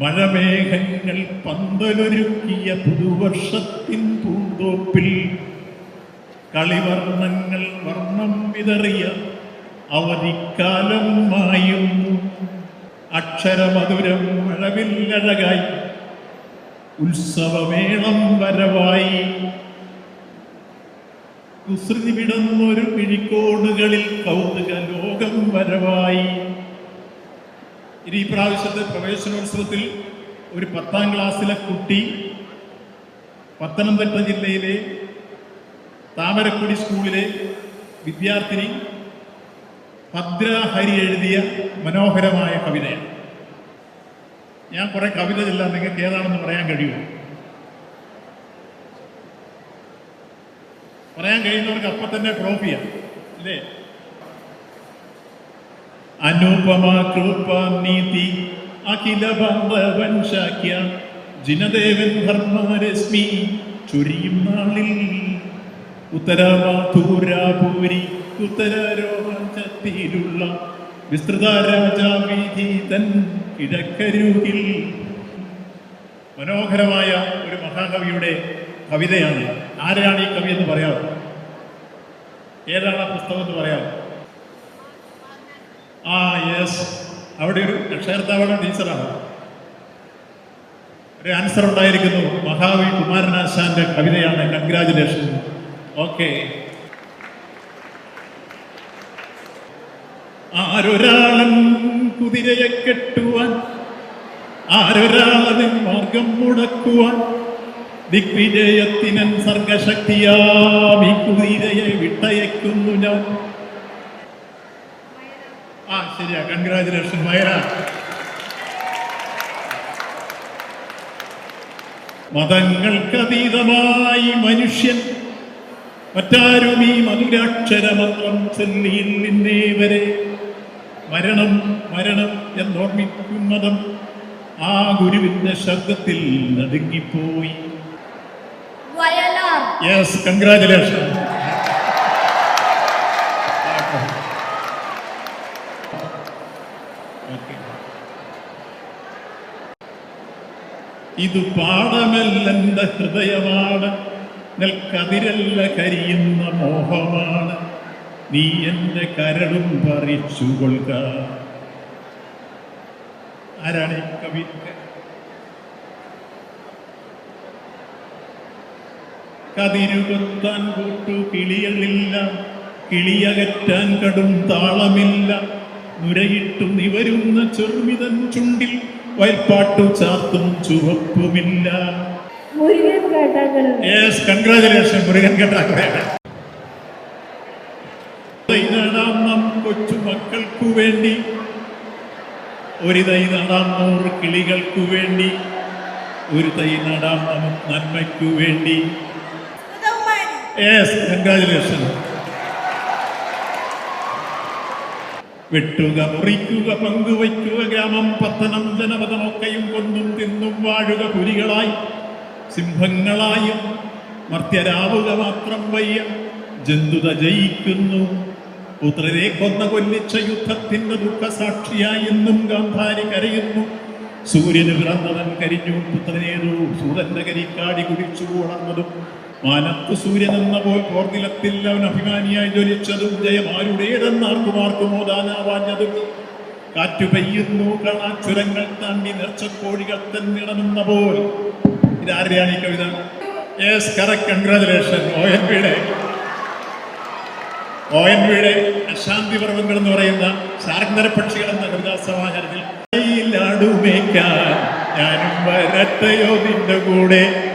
മഴമേഘങ്ങൾ പന്തലൊരുക്കിയ പുതുവർഷത്തിൻ പൂന്തോപ്പിൽ കളിവർണങ്ങൾ വർണം വിതറിയ അവധിക്കാലം മായുന്നു അക്ഷരമധുരം മഴവില്ലഴകായി ഉത്സവമേളം വരവായി. കുസൃതി വിടുന്നൊരു പിഴിക്കോടുകളിൽ കൗതുക ലോകം വരവായി. ഇനി ഈ പ്രാവശ്യത്തെ പ്രവേശനോത്സവത്തിൽ ഒരു പത്താം ക്ലാസ്സിലെ കുട്ടി പത്തനംതിട്ട ജില്ലയിലെ താമരക്കുടി സ്കൂളിലെ വിദ്യാർത്ഥിനി ഭദ്ര ഹരി എഴുതിയ മനോഹരമായ കവിതയാണ്. ഞാൻ കുറെ കവിത ചെല്ലാൻ നിങ്ങൾക്ക് ഏതാണെന്ന് പറയാൻ കഴിയുമോ? പറയാൻ കഴിയുന്നവർക്ക് അപ്പം തന്നെ ട്രോഫിയാണ് അല്ലേ? അനുപമ കൃപ നീതി അഖില ശാഖ്യ ജിനദേവൻ ധർമ്മരശ്മി ചുരിയും നാളിൽ. ഉത്തരവാധൂരാപൂരി ഉത്തരരോഹത്തിലുള്ള വിസ്തൃത രാജാവീതി തൻ കിഴക്കരുകിൽ മനോഹരമായ ഒരു മഹാകവിയുടെ കവിതയാണ്. ആരാണ് ഈ കവി എന്ന് പറയാം ഏതാണ് ആ പുസ്തകം എന്ന് പറയാമോ ആ യെസ് അവിടെ ഒരു രക്ഷകർത്താവാണ് ടീച്ചറാണ്. ഒരു ആൻസർ ഉണ്ടായിരിക്കുന്നു. മഹാവി കുമാരനാശാന്റെ കവിതയാണ് കൺഗ്രാചുലേഷൻ ഓക്കെ. ആരൊരാളൻ കുതിരയെ കെട്ടുവാൻ ആരൊരാളതിൻ മാർഗം മുടക്കുവാൻ ദിഗ്വിജയത്തിനൻ സർഗശക്തിയാം കുതിരയെ വിട്ടയക്കുന്നു ഞാൻ. ശരിയാ. കൺഗ്രാചുലേഷൻ വയറ മതങ്ങൾക്കതീതമായി മനുഷ്യൻ മറ്റാരും ഈ മധുരാക്ഷരമന്ത്രം ചെല്ലിയിൽ നിന്നേ വരെ മരണം മരണം എന്നോർമ്മിക്കുന്നതും ആ ഗുരുവിന്റെ ശബ്ദത്തിൽ നടുങ്ങിപ്പോയി. യെസ് കൺഗ്രാചുലേഷൻ ഇത് പാടമല്ലെന്റെ ഹൃദയമാണ്. നെൽക്കതിരല്ല കരിയുന്ന മോഹമാണ്. നീ എന്റെ കരളും പറിച്ചു കൊള്ളുക. ആരാണ് കവി? കതിരുകൊത്താൻ കൂട്ടു കിളികളില്ല. കിളിയകറ്റാൻ കടും താളമില്ല. നുരയിട്ടു നിവരുന്ന ചെറുമിതൻ ചുണ്ടിൽ വയൽപ്പാട്ടു ചാർത്തും ചുവപ്പുമില്ല. യെസ് കൺഗ്രാചുലേഷൻ മുരുകൻ കേട്ടാക്കടയാണ് തൈ നടാം കൊച്ചു കൊച്ചുമക്കൾക്കു വേണ്ടി. ഒരു തൈ നടാം നൂറ് കിളികൾക്കു വേണ്ടി. ഒരു തൈ നടാം നമുക്ക് നന്മയ്ക്കു വേണ്ടി. യെസ് കൺഗ്രാചുലേഷൻ വെട്ടുക മുറിക്കുക പങ്കുവയ്ക്കുക ഗ്രാമം പത്തനം ജനപദമൊക്കെയും കൊന്നും തിന്നും വാഴുക പുലികളായി സിംഹങ്ങളായും മർത്യരാവുക മാത്രം വയ്യ. ജന്തുത ജയിക്കുന്നു. പുത്രരെ കൊന്ന കൊല്ലിച്ച യുദ്ധത്തിന്റെ ദുഃഖസാക്ഷിയായി എന്നും ഗാന്ധാരി കരയുന്നു. സൂര്യന് പിറന്നവൻ കരിഞ്ഞു. പുത്രനേതു സൂര്യന്റെ കരിക്കാടി കുടിച്ചു ഉണർന്നതും മാനത്ത് സൂര്യൻ എന്ന കോർനിലത്തിൽ അവൻ അഭിമാനിയായി ജ്വലിച്ചതും ജയമാരുടേതെന്നാർക്കും ആർക്കും ഓതാനാവാഞ്ഞതും. കാറ്റു പെയ്യുന്നു കാണാച്ചുരങ്ങൾ താണ്ടി നേർച്ചക്കോഴികൾ തന്നിടമെന്ന പോൽ. ഇതാരുടെയാണ് ഈ കവിത? Yes correct congratulation O N വിയുടെ. ഒ എൻ വിയുടെ അശാന്തി പർവങ്ങൾ എന്ന് പറയുന്ന ശാർങ്കര പക്ഷികൾ എന്ന കവിതാ സമാഹാരത്തിൽ ഞാനും വരട്ടയോ നിന്റെ കൂടെ?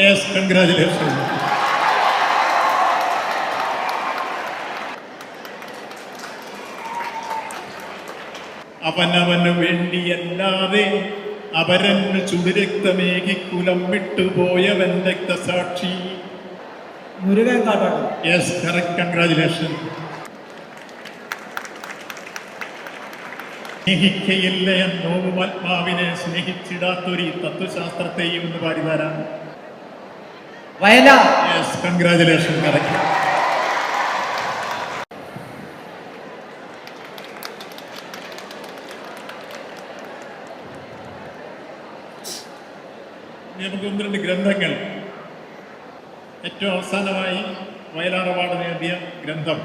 യെസ് കൺഗ്രാചുലേഷൻ അവനവന് വേണ്ടിയല്ലാതെ അപരന് ചുടുരക്തമേകി കുലം വിട്ടുപോയവൻ രക്തസാക്ഷി. മുരുകൻ കാട്ടാട്ടം യെസ് കറക്റ്റ് കൺഗ്രാചുലേഷൻ സ്നേഹിക്കയില്ല എന്നോവും ആത്മാവിനെ സ്നേഹിച്ചിടാത്തൊരു തത്വശാസ്ത്രത്തെയും എന്ന് പാരിതാരാണ് കൺഗ്രാചുലേഷൻ കറക്റ്റ് നമുക്ക് ഒന്ന് രണ്ട് ഗ്രന്ഥങ്ങൾ. ഏറ്റവും അവസാനമായി വയലാർ അവാർഡ് നേടിയ ഗ്രന്ഥം.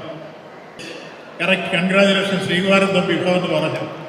കറക്റ്റ് കൺഗ്രാചുലേഷൻ ശ്രീകുമാരൻ തമ്പി വിഭവം എന്ന് പറഞ്ഞു